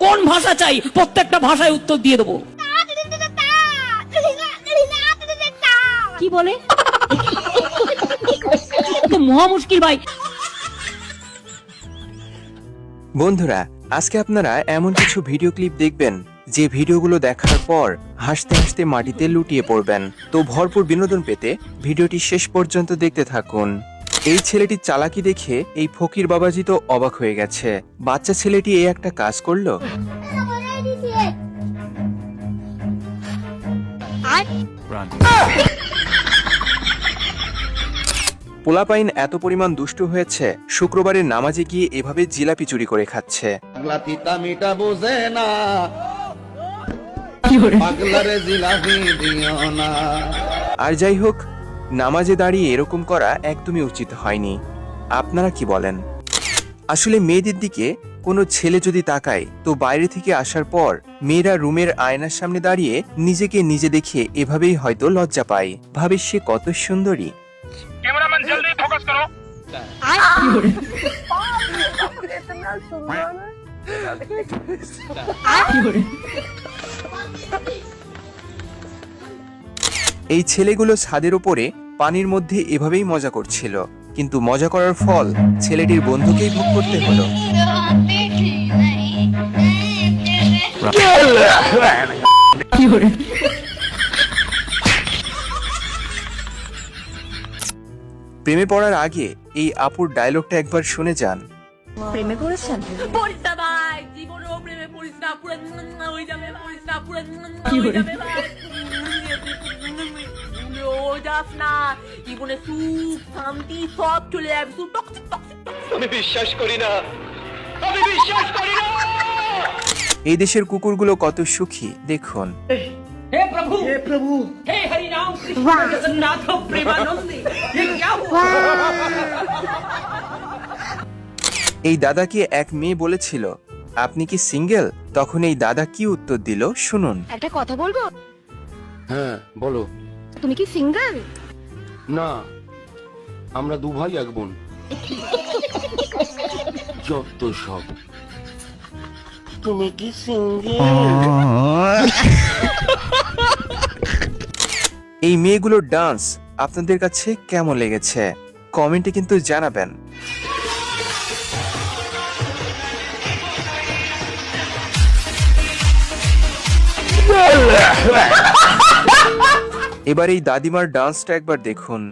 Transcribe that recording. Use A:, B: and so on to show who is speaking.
A: কোন ভাষা চাই? প্রত্যেকটা ভাষায় উত্তর দিয়ে দেবো। কি বলে? মহা মুশকিল ভাই।
B: বন্ধুরা, আজকে আপনারা এমন কিছু ভিডিও ক্লিপ দেখবেন, যে ভিডিওগুলো দেখার পর হাসতে হাসতে মাটিতে লুটিয়ে পড়বেন। তো ভরপুর বিনোদন পেতে ভিডিওটি শেষ পর্যন্ত দেখতে থাকুন। এই ছেলেটির চালাকি দেখে এই ফকির বাবাজি তো অবাক হয়ে গেছে। বাচ্চা ছেলেটি এই একটা কাজ করল। পোলাপাইন এত পরিমাণ দুষ্টু হয়েছে শুক্রবারের নামাজে গিয়ে এভাবে জিলাপি চুরি করে খাচ্ছে।
C: বোঝে না। পাগলারে জিলাপি দিও না।
B: আর যাই হোক নামাজে দাঁড়িয়ে এরকম করা একদমই উচিত হয়নি। আপনারা কি বলেন? আসলে মেয়েদের দিকে কোনো ছেলে যদি তাকায় তো বাইরে থেকে আসার পর মেয়েরা রুমের আয়নার সামনে দাঁড়িয়ে নিজেকে নিজে দেখে এভাবেই হয়তো লজ্জা পায়। ভাবে সে কত সুন্দরী।
D: ক্যামেরাম্যান জলদি ফোকাস করো।
B: আই এই ছেলেগুলো ছাদের উপরে পানির মধ্যে এভাবেই মজা করছিল। কিন্তু মজা করার ফল ছেলেটির বন্ধুকেই ভোগ করতে হলো। প্রেমে পড়ার আগে এই আপুর ডায়লগটা একবার শুনে যান।
E: প্রেমে পড়েছেন?
F: পড়িস না ভাই জীবনেও প্রেমে পড়িস না পুরো হয়ে যাবে পড়িস না পুরো হয়ে যাবে ভাই ও যাস না জীবনে সুখ শান্তি সব চলে যাবে সুখ টক্সিক টক্সিক
B: এই দেশের কুকুরগুলো কত সুখী দেখুন
A: हे प्रभु हे प्रभु हे हरि राम कृष्ण जगन्नाथ प्रेमानंद ये क्या हुआ
B: এই দাদাকে এক মেয়ে বলেছিল আপনি কি সিঙ্গেল তখন এই দাদা কি উত্তর দিল শুনুন
E: একটা কথা বলবো
C: হ্যাঁ বলো
E: তুমি কি সিঙ্গেল?
C: না আমরা দু ভাই এক বোন। যত সব। তুমি কি সিঙ্গেল?
B: এই মেয়েগুলোর ডান্স আপনাদের কাছে কেমন লেগেছে? কমেন্টে কিন্তু জানাবেন। এবার এই দাদিমার ডান্সটা একবার দেখুন।